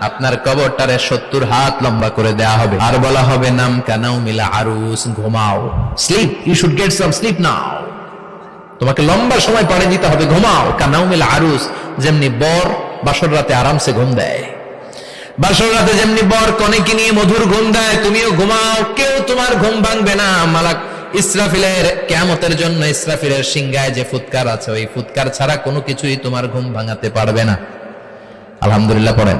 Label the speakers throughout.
Speaker 1: আপনার কবরটারে সত্তর হাত লম্বা করে দেয়া হবে। আর বলা হবে, নাম কানাও মিলা আরুস, ঘুমাও। Sleep you should get some sleep now তোমাকে লম্বা সময় পরে দিতে হবে, ঘুমাও। কানাও মিলা আরুস, যেমনি বর বাসর রাতে আরামসে ঘুম দেয়। বাসর রাতে যেমনি বর কনেকে নিয়ে মধুর ঘুম দেয়, তুমিও ঘুমাও। কেউ তোমার ঘুম ভাঙবে না। মালাক ইসরাফিলের কেমতের জন্য ইসরাফিলের সিংগায় যে ফুৎকার আছে, ওই ফুৎকার ছাড়া কোনো কিছুই তোমার ঘুম ভাঙাতে পারবে না। আলহামদুলিল্লাহ পড়েন।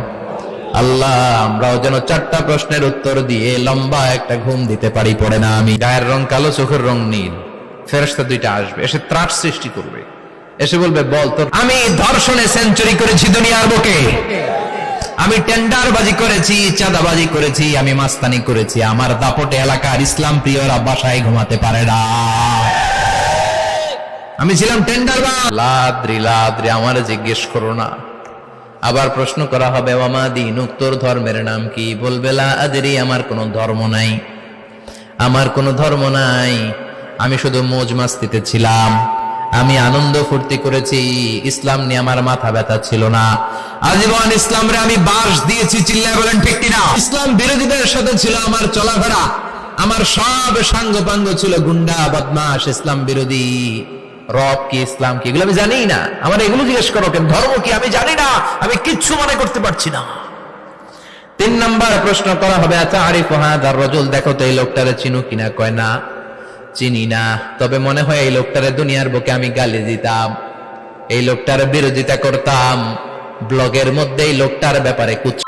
Speaker 1: আল্লাহ, আমরাও যেন চারটা প্রশ্নের উত্তর দিয়ে লম্বা একটা ঘুম দিতে পারি, পড়ে না আমি। গায়ের রং কালো, চোখের রং নীল। ফেরস্তা দুইটা আসবে, এসে ত্রাস সৃষ্টি করবে। এসে বলবে, বল তোর আমি ধর্ষণে সেঞ্চুরি করেছি দুনিয়ার বুকে। আমি টেন্ডারবাজি করেছি, চাঁদাবাজি করেছি, আমি মাস্তানি করেছি। আমার দাপটে এলাকার ইসলাম প্রিয়রা বাসায় ঘুমাতে পারে না। আমি ছিলাম টেন্ডার লাদ্রি লাদ্রি, আমার জিজ্ঞেস করো না। আবার প্রশ্ন করা হবে ওয়ামা দিন, উত্তর ধর্মের নাম কি? বলবে, লা আদরি, আমার কোনো ধর্ম নাই। আমার কোনো ধর্ম নাই। আমি শুধু মোজ মাস্তিতে ছিলাম। আমি আনন্দ ফুর্তি করেছি। ইসলাম নিয়ে আমার মাথা ব্যথা ছিল না। আজীবন ইসলামরে আমি বাস দিয়েছি, চিল্লায় বলেন ঠিক কিনা? ইসলাম বিরোধীদের সাথে ছিল আমার চলাফেরা। আমার সব সাঙ্গ পাঙ্গ ছিল গুন্ডা বদমাস ইসলাম বিরোধী। রব কি, ইসলাম কি, এগুলো আমি জানি না। আমার এগুলো জিজ্ঞেস করো কেন? ধর্ম কি, আমি জানি না। আমি কিচ্ছু মনে করতে পারছি না। তিন নম্বর প্রশ্ন করা হবে আচ্ছা আরিফ হাদার রজুল, দেখো তো এই লোকটারে চিনু কিনা কয় না, চিনি না। তবে মনে হয় এই লোকটারে দুনিয়ার বুকে আমি গালি দিতাম। এই লোকটার বিরোধিতা করতাম। ব্লগের মধ্যেই লোকটার ব্যাপারে কুচ্ছ